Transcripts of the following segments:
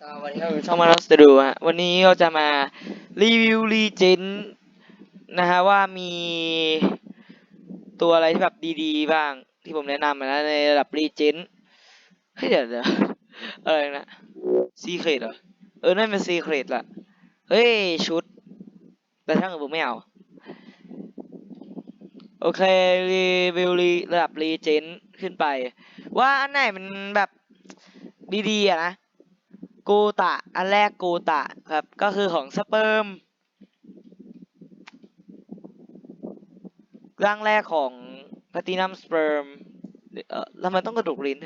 สวัสดีครับช่องมานัสตูดิโอฮะวันนี้เราจะมารีวิวรีเจนนะฮะว่ามีตัวอะไรที่แบบดีๆ บ้างที่ผมแนะนำมานะในระดับรีเจนเฮ้ยเดี๋ยวเดี๋ยวอะไรนะซีเครตเหรอเออนั่นเป็นซีเครตละเฮ้ยชุด แต่ช่างเถอะผมไม่เอา โอเครีวิวรีระดับรีเจนขึ้นไป ว่าอันไหนมันแบบดีๆอะนะ กูตะ อันแรกกูตะครับ ก็คือของสเปิร์มร่างแรกของแพตินัมสเปิร์มเอ่อแล้วมันต้องกระดูกลิ้น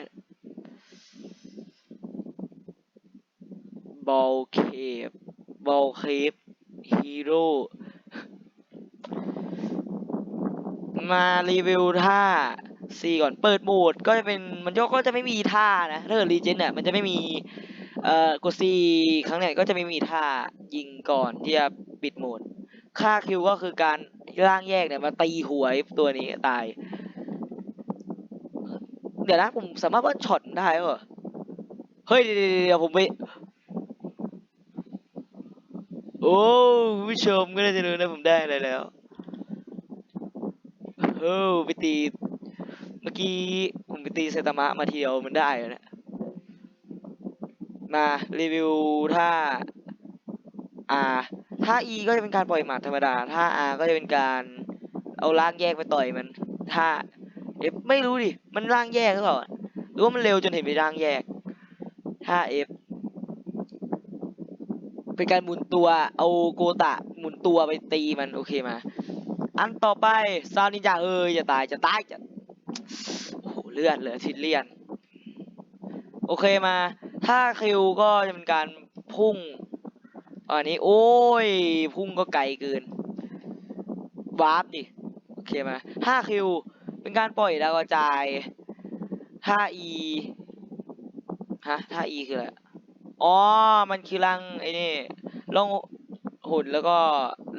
บอลเคปบอลเคปฮีโร่มารีวิวท่าซีก่อนเปิดโหมดก็จะเป็นมันก็จะไม่มีท่านะถ้าเกิดรีเจนเนี่ยมันจะไม่มี เอ่อกดซีครั้งเนี่ยก็จะไม่มีท่ายิงก่อนที่จะปิดโหมด ค่าคิวก็คือการร่างแยกเนี่ยมาตีหัวไอ้ตัวนี้ตาย เดี๋ยวนะผมสามารถว่าช็อตได้เหรอ เฮ้ยเดี๋ยวเดี๋ยวผมไป โอ้ผู้ชมก็น่าจะรู้นะผมได้อะไรแล้วเฮ้ยไปตี เมื่อกี้ผมไปตีไซตามะมาทีเดียวมันได้แล้วนะ มารีวิวท่า R ท่า E ก็จะเป็นการปล่อยหมัดธรรมดา ท่า R ก็จะเป็นการเอาล่างแยกไปต่อยมัน ท่า F ไม่รู้ดิ มันล่างแยกหรือเปล่าหรือว่ามันเร็วจนเห็นไปนล่างแยก ท่า F เป็นการหมุนตัว เอาโกตะหมุนตัวไปตีมันโอเคมา อันต่อไปซาวนินจาเอ้ยจะตายจะตายจะโอ้โหเลือดเหลือทินเลียน โอเคมา ถ้าคิวก็จะเป็นการพุ่งอันนี้ โอ้ย พุ่งก็ไกลเกินวาร์ปดิ โอเคไหมาถ้าคิว เป็นการปล่อยดาวกระจายถ้าอีฮะถ้าอีคืออะไร อ๋อ มันคือร่างไอ้นี่ล่องหุ่นแล้วก็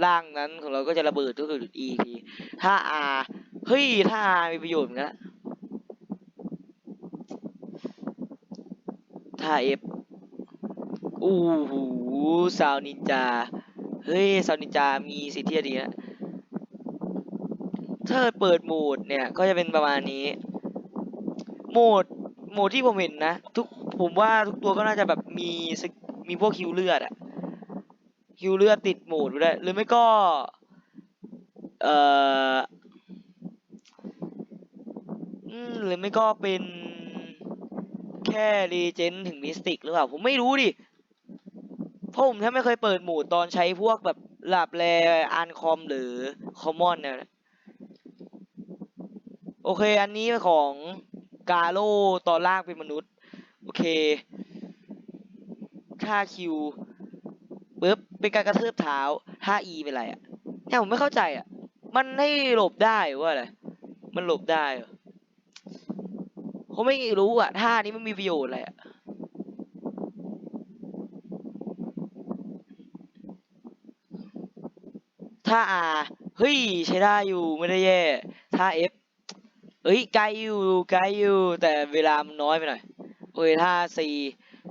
ร่างนั้นของเราก็จะระเบิดก็คือ E ทีถ้า R เฮ้ยถ้า R มีประโยชน์เหมือนกัน 5F อู้หูซาวนินจา เฮ้ยซาวนินจา มีสิทธิ์ที่จะดีนะถ้าเปิดโหมดเนี่ย ก็จะเป็นประมาณนี้ โหมด โหมดที่ผมเห็นนะ ทุก ผมว่าทุกตัวก็น่าจะแบบมี มีพวกคิวเลือดอะคิวเลือดติดโหมดไปด้วยหรือไม่ก็ เอ่อหรือไม่ก็เป็น แค่รีเจนถึงมิสติกหรือเปล่า ผมไม่รู้ดิ เพราะผมแทบไม่เคยเปิดโหมดตอนใช้พวกแบบหลับแลอันคอมหรือคอมมอนเนี่ยนะโอเค อันนี้ของกาโลตอนล่างเป็นมนุษย์ โอเคค่าคิวปึ๊บเป็นการกระทืบเท้าถ้า E เป็นไรอะเนี่ยผมไม่เข้าใจอะมันให้หลบได้ว่าอะไรมันหลบได้เหรอ เขาไม่รู้อะท่านี้มันมีประโยชน์อะไรอะถ้า R เฮ้ยใช้ได้อยู่ไม่ได้แย่ถ้า F เอ้ยไกลอยู่ไกลอยู่แต่เวลามันน้อยไปหน่อยโอ้ยถ้า C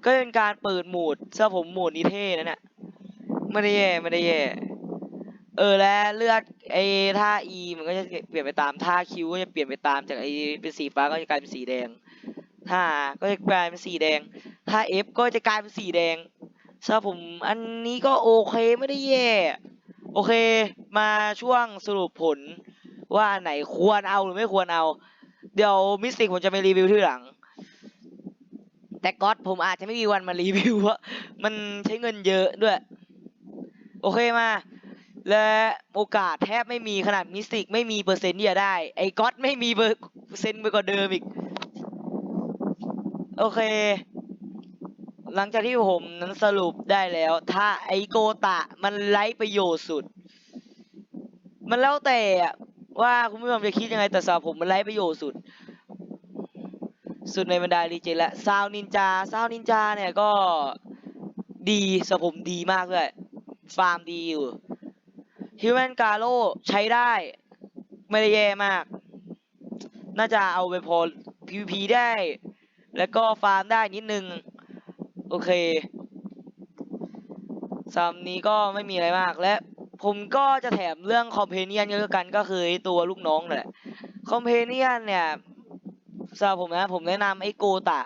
ก็เป็นการเปิดโหมดเสื้อผมโหมดนี้เท่นะเนี่ยไม่ได้แย่ไม่ได้แย่เออและเลือด ไอ้ท่า E มันก็จะเปลี่ยนไปตามท่า Q ก็จะเปลี่ยนไปตามจากไอ้เป็นสีฟ้าก็จะกลายเป็นสีแดงถ้าก็จะกลายเป็นสีแดงถ้า F ก็จะกลายเป็นสีแดงสำหรับผมอันนี้ก็โอเคไม่ได้แย่ โอเค มาช่วงสรุปผลว่าไหนควรเอาหรือไม่ควรเอา เดี๋ยวมิสติกผมจะไปรีวิวที่หลัง แต่ก็อดผมอาจจะไม่มีวันมารีวิวเพราะมันใช้เงินเยอะด้วย โอเคมา และโอกาสแทบไม่มีขนาดมิสติกไม่มีเปอร์เซ็นต์ที่จะได้ ไอ้ก็อดไม่มีเปอร์เซ็นต์ไปกว่าเดิมอีก โอเค หลังจากที่ผมนั้นสรุปได้แล้ว ถ้าไอโกตะมันไร้ประโยชน์สุด มันแล้วแต่อะว่าคุณผู้ชมจะคิดยังไงแต่สำหรับผมมันไร้ประโยชน์สุด สุดในบรรดาดีเจและซาวนินจาซาวนินจาเนี่ยก็ดีสำหรับผมดีมากเลยฟาร์มดีอยู่ ฮิวแมนกาโ o ใช้ได้ ไม่ได้แย่มาก น่าจะเอาไปพอ PVP ได้ แล้วก็ฟาร์มได้นิดนึง โอเคซัมนี้ก็ไม่มีอะไรมากและผมก็จะแถมเรื่องคอมเพเนียนก็แล้วกันก็คือตัวลูกน้องแหละคอมเพเนียนเนี่ยสำหรับผมนะผมแนะนำไอ้โกตะ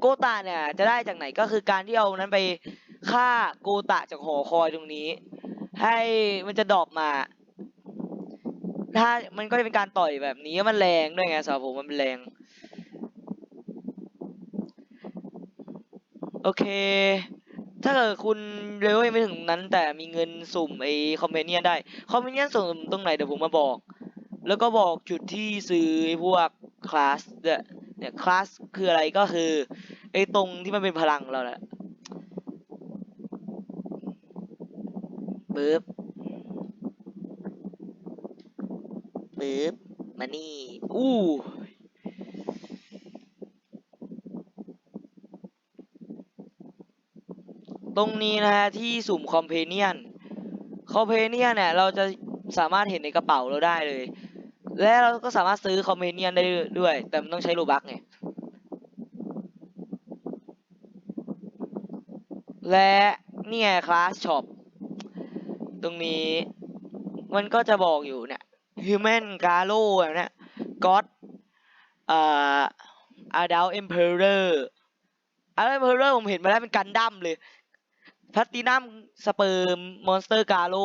โกตะเนี่ยจะได้จากไหนก็คือการที่เอานั้นไปฆ่าโกตะจากหอคอยตรงนี้ ให้มันจะดรอปมา ถ้ามันก็จะเป็นการต่อยแบบนี้มันแรงด้วยไงสำหรับผมมันเป็นแรง โอเค ถ้าเกิดคุณเลเวลยังไม่ถึงนั้น แต่มีเงินสุ่มไอ้คอมเพเนียได้ คอมเพเนียสุ่มตรงไหนเดี๋ยวผมมาบอก แล้วก็บอกจุดที่ซื้อพวกคลาสเนี่ยคลาสคืออะไรก็คือไอ้ตรงที่มันเป็นพลังเราแหละ ปึ๊บปึ๊บมานี่อู้ตรงนี้นะฮะที่สุ่มคอมเพเนียนคอมเพเนียนเนี่ยเราจะสามารถเห็นในกระเป๋าเราได้เลย และเราก็สามารถซื้อคอมเพเนียนได้ด้วย แต่มันต้องใช้โลบักไงและเนี่ยคลาสช็อป ตรงนี้ มันก็จะบอกอยู่เนี่ย Human g a l o แบบเนี้ย God เอ่อ Adult Emperor Adult Emperor ผมเห็นมาแล้วเป็นกันดั้มเลยแพลตตินัมสเปิร์มมอนสเตอร์กาโล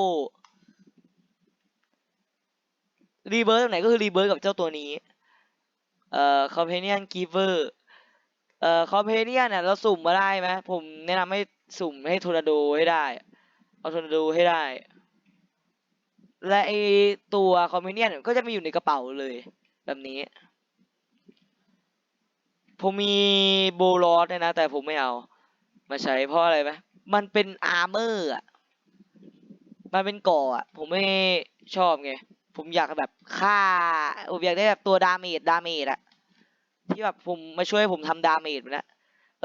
รีเบิร์ตตรงไหนก็คือรีเบิร์ตกับเจ้าตัวนี้ เอ่อคอมเพเนียนกีเวอร์เอ่อคอมเพเนียนเนี่ยเราสุ่มมาได้ไหมผมแนะนำให้สุ่มให้ทอร์นาโดให้ได้ เอาทนาโดให้ได้ และไอตัวคอมเพเนียนก็จะมีอยู่ในกระเป๋าเลย แบบนี้ ผมมีโบลอสเนี่ยนะ แต่ผมไม่เอา มาใช้เพราะอะไรไหมมันเป็นอาร์เมอร์อะ มันเป็นก่ออะ ผมไม่ชอบไง ผมอยากแบบฆ่าผมอยากได้แบบตัวดาเมจดาเมจอะที่แบบผมมาช่วยผมทำดาเมจนะ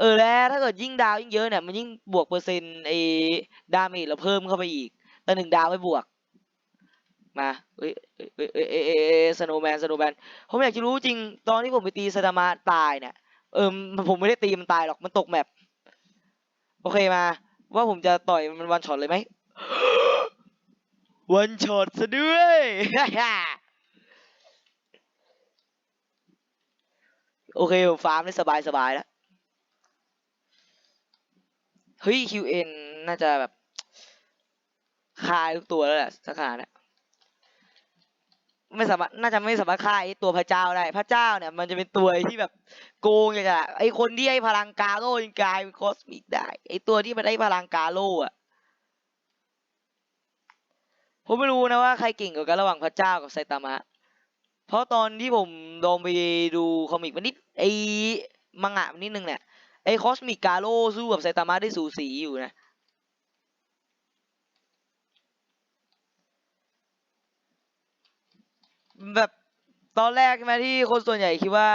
เออแล้วถ้าเกิดยิ่งดาวยิ่งเยอะเนี่ยมันยิ่งบวกเปอร์เซ็นต์ไอ้ดาเมจเราเพิ่มเข้าไปอีก แต่หนึ่งดาวไม่บวก มาเอ้ยเอ้ยเอ้ยเอ้ยเออ้ยเอ้ยสโนแมนสโนแมนผมอยากจะรู้จริงตอนที่ผมไปตีซาตามาตายเนี่ยเออผมไม่ได้ตีมันตายหรอกมันตกแมปโอเคมา ว่าผมจะต่อยมันวันช็อตเลยไหมวันช็อตซะด้วยโอเคผมฟาร์มได้สบายสบายแล้ว เฮ้ย QN น่าจะแบบฆ่าทุกตัวแล้วแหละสักขนาดเนี้ยไม่สามารถน่าจะไม่สามารถฆ่าไอ้ตัวพระเจ้าได้ พระเจ้าเนี่ย มันจะเป็นตัวที่แบบโกงอย่างอะไอ้คนที่ให้พลังกาโร่ยังกลายเป็นคอสมิกได้ ไอ้ตัวที่มันได้พลังกาโร่อะผมไม่รู้นะว่าใครเก่งกว่ากันระหว่างพระเจ้ากับไซตามะ เพราะตอนที่ผมลองไปดูคอมิกมันนิดไอ้มังงะมันนิดนึงเนี่ย ไอ้คอสมิกกาโร่สู้กับไซตามะได้สูสีอยู่นะแบบตอนแรกใช่ไหมที่คนส่วนใหญ่คิดว่า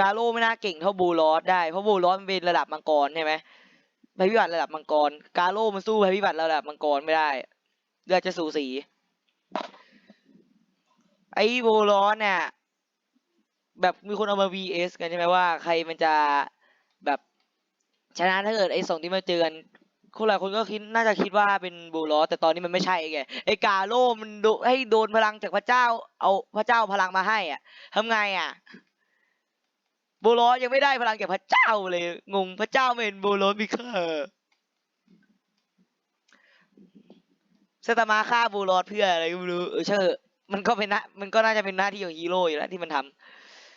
กาโร่ไม่น่าเก่งเท่าบูลอสได้เพราะบูลอสมันเป็นระดับมังกรใช่ไหมภัยพิบัติระดับมังกร กาโร่มันสู้ภัยพิบัติระดับมังกรไม่ได้เลือดจะสูสี ไอ้บูลอสเนี่ยแบบมีคนเอามา vs กันใช่ไหมว่า ใครมันจะ ชนะถ้าเกิดไอ้สองที่มาเจอกันคนหลายคนก็คิดน่าจะคิดว่าเป็นบูลอสแต่ตอนนี้มันไม่ใช่ไงไอ้กาโร่มันโดให้โดนพลังจากพระเจ้า เอาพระเจ้าพลังมาให้อะทำไงอะบูลอสยังไม่ได้พลังจากพระเจ้าเลยงงพระเจ้าเห็นบูลอสมีค่าเซตามาฆ่าบูลอสเพื่ออะไรก็ไม่รู้เออเชื่อมันก็เป็นนะมันก็น่าจะเป็นหน้าที่ของฮีโร่อยู่แล้วที่มันท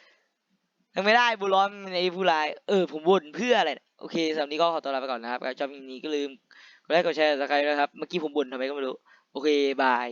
ำยังไม่ได้บูลอสมันไอ้ผู้ร้ายเออผมบ่นเพื่ออะไร โอเคสำหรับนี้ก็ขอตัวลาไปก่อนนะครับใครชอบคลิปนี้ก็ลืมกดไลค์กดแชร์สไครต์นะครับ เมื่อกี้ผมบ่นทำไมก็ไม่รู้ โอเค บาย